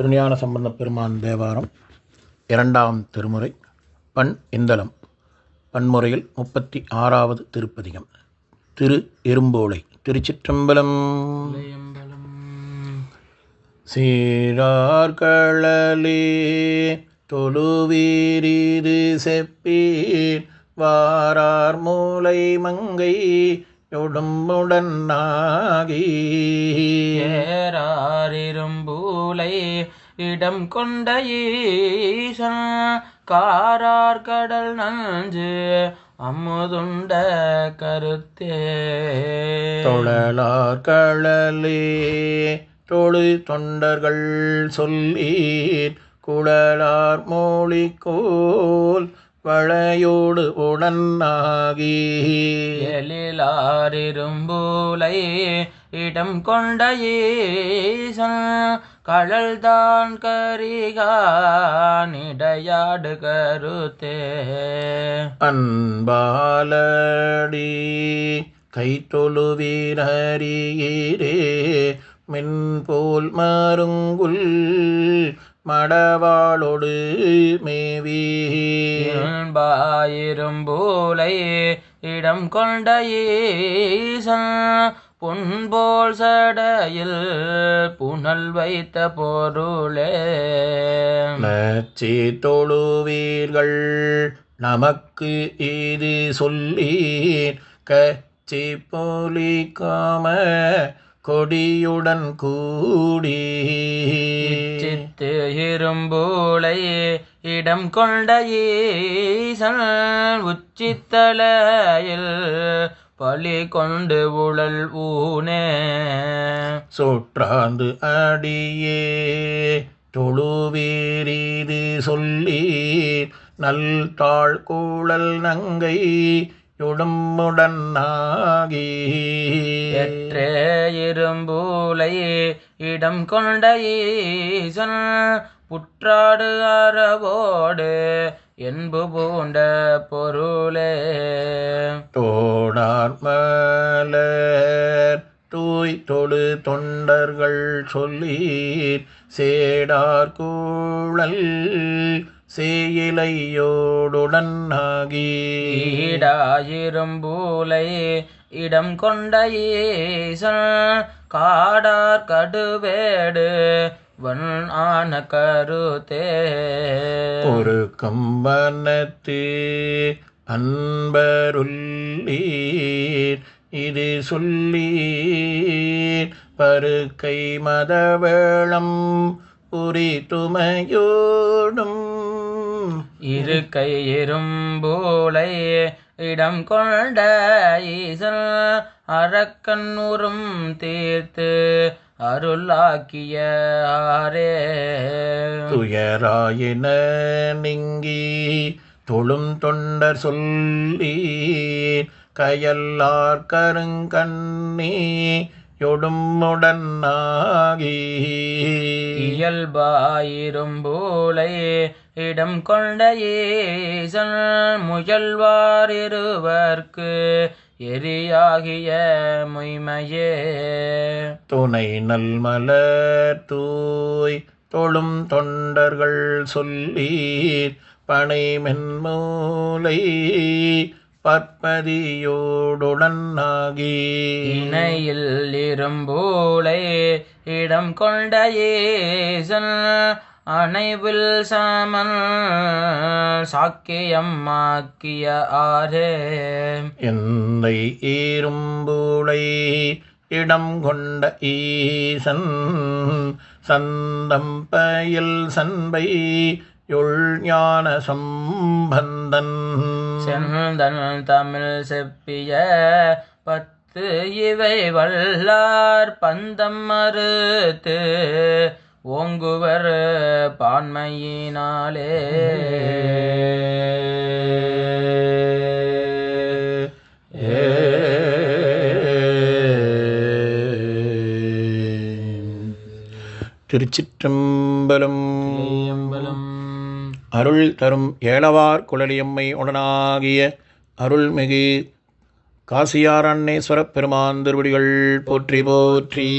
திருஞான சம்பந்த பெருமான் தேவாரம் இரண்டாம் திருமுறை பண் இந்தளம் பன்முறையில் முப்பத்தி ஆறாவது திருப்பதிகம். திரு எறும்போலை திருச்சிற்றம்பலம். சீரார்களே தொழுவீரிது செப்பீர் வாரார் மூலை மங்கை யொடும்புடன் நாகி. ஏறாரிரும்பூலை இடம் கொண்ட ஈசன் காரார் கடல் நஞ்சு அமுதுண்ட கருத்தே. தொழலார் களலே தொழு தொண்டர்கள் சொல்லீர் குழலார் மொழிக்கோல் வளையோடு உடனாகி எழிலாரிரும்பூலை இடம் கொண்ட ஈசன் கடல்தான் கரிகானிடையாடு கருத்தே. அன்பாலடி கை தொழுவீரறியீரே மென்போல் மருங்குல் மடவாளொடு மேவி. பாயிரும்பூலை இடம் கொண்ட ஈசன் பொன்போல் சடையில் புனல் வைத்த பொருளே. நச்சி தொழுவீர்கள் நமக்கு இது சொல்லீர் கச்சி போலிக்காம கொடியுடன் கூடி. சித்து இரும்பூலை இடம் கொண்ட ஈசன் உச்சித்தலையில் பலி கொண்டு உழல் ஊனே. சொற்றாந்து அடியே தொழுவீரீது சொல்லீர். நல் தாழ் கூழல் நங்கை யுடம்புடன் ஆகி எற்றே இரும்பூலை இடம் கொண்ட ஈசன் புற்றாடு அறவோடு என்பு பூண்ட பொருளே. தோடார் மலர் தூய் தொழு தொண்டர்கள் சொல்லீர் சேடார் கூழல் சேயிலையோடுடன் ஆகி ஈடாயிரும்பூலை இடம் கொண்ட ஈசன் காடார் கடுவேடு வன் ஆன கருத்தே. ஒரு கம்பனத்து அன்பருள்ளீர் இது சொல்லீர். பருக்கை மதவேளம் புரி துமையோடும் இரு கையெறும் போலை இடம் கொண்ட ஈசன் அரக்கண்ணுறும் தீர்த்து அருளாக்கிய ஆரே. துயராயின நீங்கி தொழும் தொண்டர் சொல்லி கயல்லார் கருங்கண்ணி யொடுமுடன் ஆகி இயல்பாயிரும்பூலை இடம் கொண்ட ஈசன் முயல்வார் இருவர்க்கு எரியாகிய மொய்மையே. துணை நல்மலர் தூய் தொழும் தொண்டர்கள் சொல்லீர் பனை மென்மூலை பற்பதியோடுடன் ஆகி இணையில் இரும்பூலை இடம் கொண்ட ஈசன் அணைவில் சமன் சாக்கியம்மாக்கிய ஆரே என்னை ஈரும்பூளை இடம் கொண்ட ஈசன் சந்தம் பயில் சண்பை யுள் ஞான சம்பந்தன் செந்தன் தமிழ் செப்பிய பத்து இவை வல்லார் பந்தம் மறுத்து ஓங்குவர் பான்மையினாலே. திருச்சிற்றம்பலம் அருள் தரும் ஏலவார் குழலியம்மை உடனாகிய அருள்மிகு காசியார் அன்னேஸ்வரப் பெருமான் திருவடிகள் போற்றி போற்றி.